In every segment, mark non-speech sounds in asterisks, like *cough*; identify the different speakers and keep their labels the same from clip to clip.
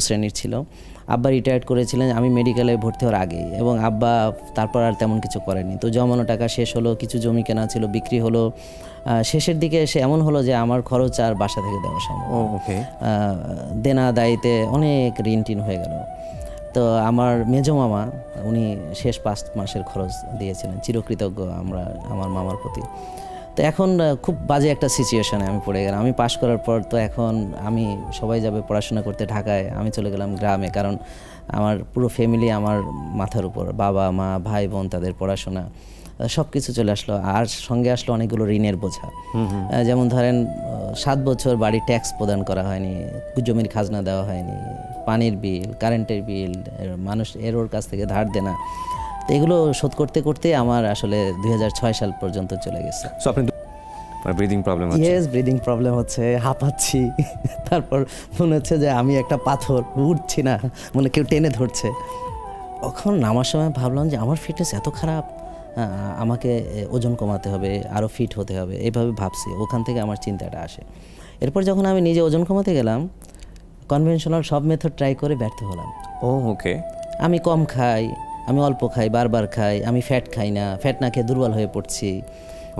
Speaker 1: শ্রেণির ছিল। আব্বা রিটায়ার্ড করেছিলেন আমি মেডিকেলে ভর্তি হওয়ার আগেই এবং আব্বা তারপর আর তেমন কিছু করেনি তো জমানো টাকা শেষ হলো কিছু জমি কেনা ছিল বিক্রি হলো। শেষের দিকে এসে এমন হলো যে আমার খরচ আর বাসা থেকে দেওয়া সম্ভব। দেনা দায়িতে অনেক ঋণ টিন হয়ে গেল। তো আমার মেজো মামা উনি শেষ পাঁচ মাসের খরচ দিয়েছিলেন চিরকৃতজ্ঞ আমরা আমার মামার প্রতি। তো এখন খুব বাজে একটা সিচুয়েশনে আমি পড়ে গেলাম। আমি পাশ করার পর তো এখন আমি সবাই যাবে পড়াশোনা করতে ঢাকায় আমি চলে গেলাম গ্রামে। কারণ আমার পুরো ফ্যামিলি আমার মাথার উপর বাবা মা ভাই বোন তাদের পড়াশোনা সব কিছু চলে আসলো। আর সঙ্গে আসলো অনেকগুলো ঋণের বোঝা। যেমন ধরেন সাত বছর বাড়ি ট্যাক্স প্রদান করা হয়নি জমির খাজনা দেওয়া হয়নি পানির বিল কারেন্টের বিল মানুষ এর ওর কাছ থেকে ধার দেনা। তো এগুলো শোধ করতে করতে আমার আসলে দুই হাজার ছয় সাল পর্যন্ত চলে গেছে।
Speaker 2: সো আপনি ব্রিদিং প্রবলেম আছে?
Speaker 1: ইয়েস ব্রিদিং প্রবলেম হচ্ছে হাঁপাচ্ছি। *laughs* তারপর মনে হচ্ছে যে আমি একটা পাথর উঠছি না মানে কেউ টেনে ধরছে। তখন নামার সময় ভাবলাম যে আমার ফিটনেস এত খারাপ আমাকে ওজন কমাতে হবে আরও ফিট হতে হবে এইভাবে ভাবছি ওখান থেকে আমার চিন্তাটা আসে। এরপর যখন আমি নিজে ওজন কমাতে গেলাম কনভেনশনাল সব মেথড ট্রাই করে ব্যর্থ হলাম।
Speaker 2: ও ওকে
Speaker 1: আমি কম খাই আমি অল্প খাই বারবার খাই আমি ফ্যাট খাই না ফ্যাট না খেয়ে দুর্বল হয়ে পড়ছি।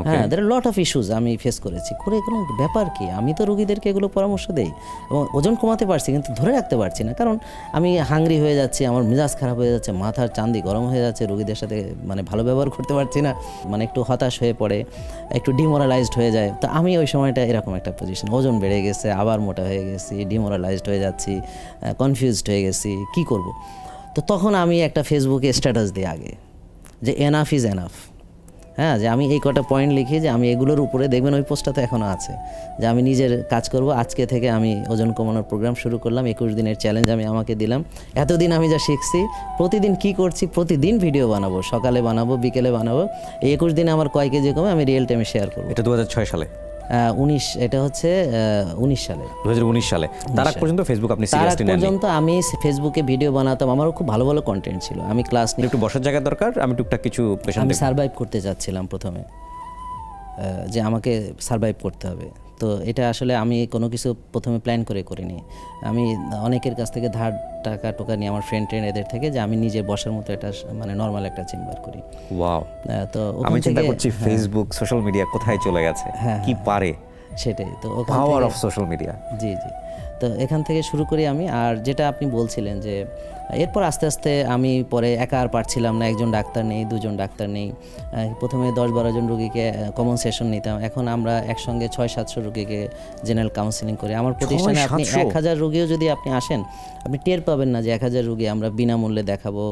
Speaker 1: হ্যাঁ দের লট অফ ইস্যুজ আমি ফেস করেছি। করে এগুলো ব্যাপার কি? আমি তো রুগীদেরকে এগুলো পরামর্শ দেই এবং ওজন কমাতে পারছি কিন্তু ধরে রাখতে পারছি না। কারণ আমি হাংরি হয়ে যাচ্ছি আমার মেজাজ খারাপ হয়ে যাচ্ছে মাথার চান্দি গরম হয়ে যাচ্ছে রুগীদের সাথে মানে ভালো ব্যবহার করতে পারছি না মানে একটু হতাশ হয়ে পড়ে একটু ডিমোরালাইজড হয়ে যায়। তো আমি ওই সময়টা এরকম একটা পজিশন ওজন বেড়ে গেছে আবার মোটা হয়ে গেছি ডিমোরালাইজড হয়ে যাচ্ছি কনফিউজড হয়ে গেছি কি করব? তো তখন আমি একটা ফেসবুকে স্ট্যাটাস দিই আগে, যে এনাফ ইজ এনাফ হ্যাঁ যে আমি এই কটা পয়েন্ট লিখি, যে আমি এগুলোর উপরে দেখবেন ওই পোস্টটা তো এখনও আছে। যে আমি নিজের কাজ করব, আজকে থেকে আমি ওজন কমানোর প্রোগ্রাম শুরু করলাম, একুশ দিনের চ্যালেঞ্জ আমি আমাকে দিলাম। এতদিন আমি যা শিখছি, প্রতিদিন কি করছি, প্রতিদিন ভিডিও বানাবো, সকালে বানাবো, বিকেলে বানাবো। এই একুশ দিনে আমার কয় কেজি কমে আমি রিয়েল টাইমে শেয়ার করব।
Speaker 2: এটা দু হাজার ছয় সালে।
Speaker 1: উনিশ এটা হচ্ছে উনিশ সালে।
Speaker 2: দু সালে। তার আগ পর্যন্ত ফেসবুক আপনি সিরিয়াসলি নেননি?
Speaker 1: পর্যন্ত আমি ফেসবুকে ভিডিও বানাতাম। আমারও খুব ভালো ভালো কন্টেন্ট ছিল। আমি ক্লাস নিয়ে
Speaker 2: একটু বসার জায়গা দরকার? আমি টুকটাক কিছু
Speaker 1: আমি সার্ভাইভ করতে চাচ্ছিলাম প্রথমে। যে আমাকে সার্ভাইভ করতে হবে। তো এটা আসলে আমি কোনো কিছু প্রথমে প্ল্যান করে করিনি। আমি অনেকের কাছ থেকে ধার টাকা টোকা নিয়ে আমার ফ্রেন্ড ট্রেন্ড এদের থেকে যে আমি নিজে বসার মতো এটা মানে নর্মাল একটা চেম্বার করি।
Speaker 2: ওয়াও
Speaker 1: তো
Speaker 2: আমি চিন্তা করছি ফেসবুক সোশ্যাল মিডিয়া কোথায় চলে গেছে?
Speaker 1: হ্যাঁ,
Speaker 2: কি পারে?
Speaker 1: সেটাই তো
Speaker 2: পাওয়ার অফ সোশ্যাল মিডিয়া
Speaker 1: জি জি। তো এখান থেকে শুরু করি আমি আর যেটা আপনি বলছিলেন যে এরপর আস্তে আস্তে আমি পরে একা আর পারছিলাম না একজন ডাক্তার নেই দুজন ডাক্তার নেই। প্রথমে দশ বারো জন রুগীকে কমন সেশন নিতাম এখন আমরা একসঙ্গে ছয় সাতশো রুগীকে জেনারেল কাউন্সিলিং করি। আমার প্রতিষ্ঠানে আপনি এক হাজার রুগীও যদি আপনি আসেন আপনি টের পাবেন না যে এক হাজার রুগী আমরা বিনামূল্যে দেখাবো।